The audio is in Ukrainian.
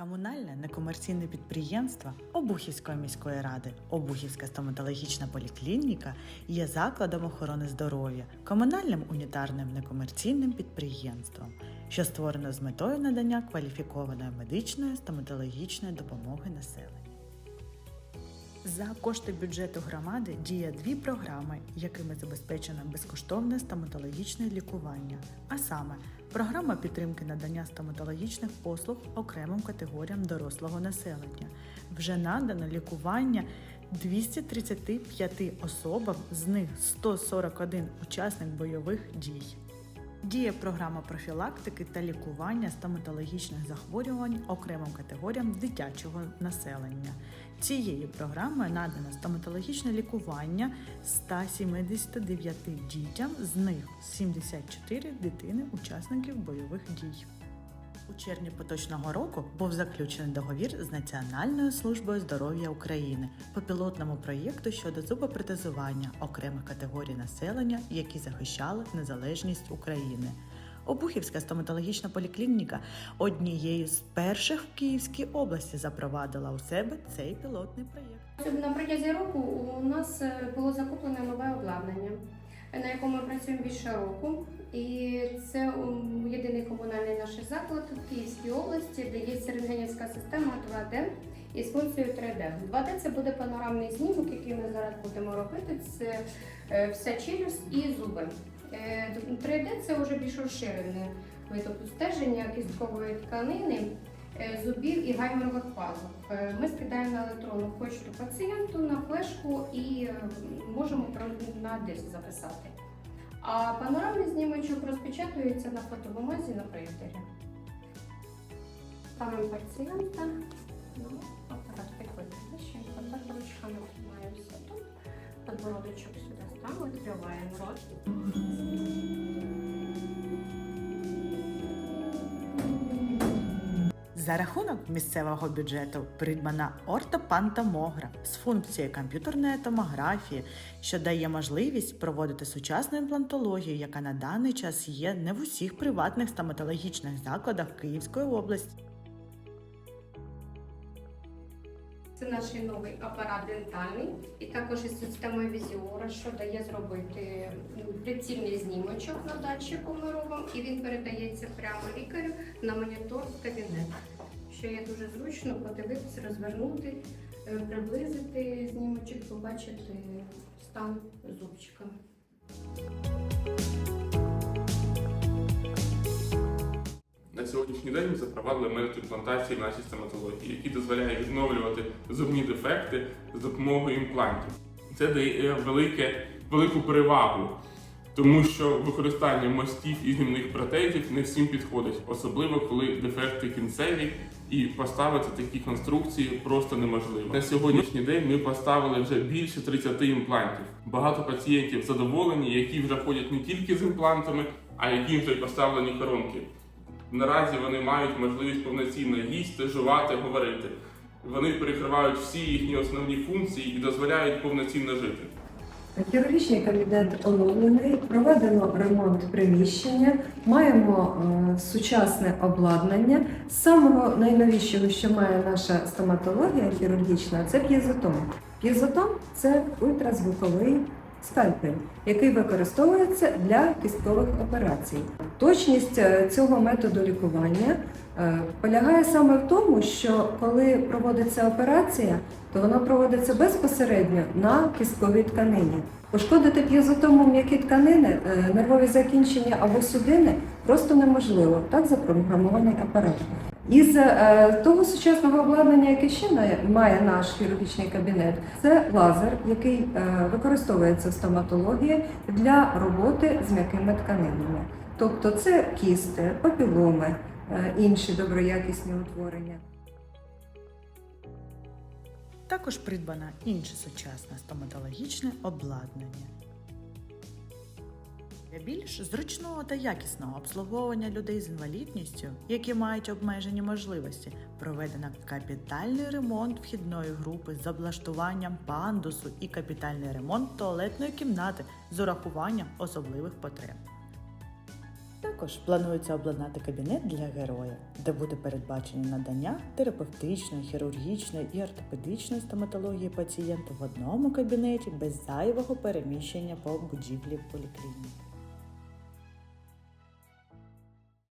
Комунальне некомерційне підприємство Обухівської міської ради Обухівська стоматологічна поліклініка є закладом охорони здоров'я, комунальним унітарним некомерційним підприємством, що створено з метою надання кваліфікованої медичної стоматологічної допомоги населенню. За кошти бюджету громади діє дві програми, якими забезпечено безкоштовне стоматологічне лікування, а саме програма підтримки надання стоматологічних послуг окремим категоріям дорослого населення. Вже надано лікування 235 особам, з них 141 учасник бойових дій. Діє програма профілактики та лікування стоматологічних захворювань окремим категоріям дитячого населення. Цією програмою надано стоматологічне лікування 179 дітям, з них 74 дитини учасників бойових дій. У червні поточного року був заключений договір з Національною службою здоров'я України по пілотному проєкту щодо зубопротезування окремих категорій населення, які захищали незалежність України. Обухівська стоматологічна поліклініка однією з перших в Київській області запровадила у себе цей пілотний проєкт. На протязі року у нас е, було закуплене нове обладнання, на якому ми працюємо більше року. І це єдиний комунальний наш заклад в Київській області, де є рентгенівська система 2D із функцією 3D. 2D це буде панорамний знімок, який ми зараз будемо робити. Це е, вся челюсть і зуби. Е, 3D це вже більш розширене вид обстеження кісткової тканини е, зубів і гайморових пазух. Е, Ми скидаємо на електронну почту пацієнту на флешку і е, можемо на диск записати. А панорамний знімочок розпечатується на фотобумазі на принтері. Ставимо пацієнта. Ну, апарат ще. Так ручками тут. Подбородочок сюди ставимо, відкриваємо рот. За рахунок місцевого бюджету придбана ортопантомограф з функцією комп'ютерної томографії, що дає можливість проводити сучасну імплантологію, яка на даний час є не в усіх приватних стоматологічних закладах Київської області. Це наш новий апарат дентальний і також із системою візіора, що дає зробити ну, прицільний знімочок на датчику ми робимо, і він передається прямо лікарю на монітор в кабінет. Що є дуже зручно подивитися, розвернути, е, приблизити знімочок, побачити стан зубчика. На сьогоднішній день ми запровадили метод імплантації в нашій стоматології, який дозволяє відновлювати зубні дефекти з допомогою імплантів. Це дає велике, велику перевагу, тому що використання мостів і гімних протезів не всім підходить, особливо коли дефекти кінцеві, і поставити такі конструкції просто неможливо. На сьогоднішній день ми поставили вже більше 30 імплантів. Багато пацієнтів задоволені, які вже ходять не тільки з імплантами, а яким вже й поставлені коронки. Наразі вони мають можливість повноцінно їсти, жувати, говорити. Вони перекривають всі їхні основні функції і дозволяють повноцінно жити. Хірургічний кабінет оновлений, проведено ремонт приміщення, маємо е, сучасне обладнання. З самого найновішого, що має наша стоматологія хірургічна, це п'єзотом. П'єзотом це ультразвуковий скальпель, який використовується для кісткових операцій. Точність е, цього методу лікування е, полягає саме в тому, що коли проводиться операція, то вона проводиться безпосередньо на кістковій тканині. Пошкодити п'єзотомом м'які тканини, е, нервові закінчення або судини просто неможливо. Так запрограмований апарат. Із е, того сучасного обладнання, яке ще має наш хірургічний кабінет, це лазер, який е, використовується в стоматології для роботи з м'якими тканинами. Тобто це кісти, папіломи, е, інші доброякісні утворення. Також придбано інше сучасне стоматологічне обладнання. Для більш зручного та якісного обслуговування людей з інвалідністю, які мають обмежені можливості, проведено капітальний ремонт вхідної групи з облаштуванням пандусу і капітальний ремонт туалетної кімнати з урахуванням особливих потреб. Також планується обладнати кабінет для героя, де буде передбачено надання терапевтичної, хірургічної і ортопедичної стоматології пацієнту в одному кабінеті без зайвого переміщення по будівлі поліклініки.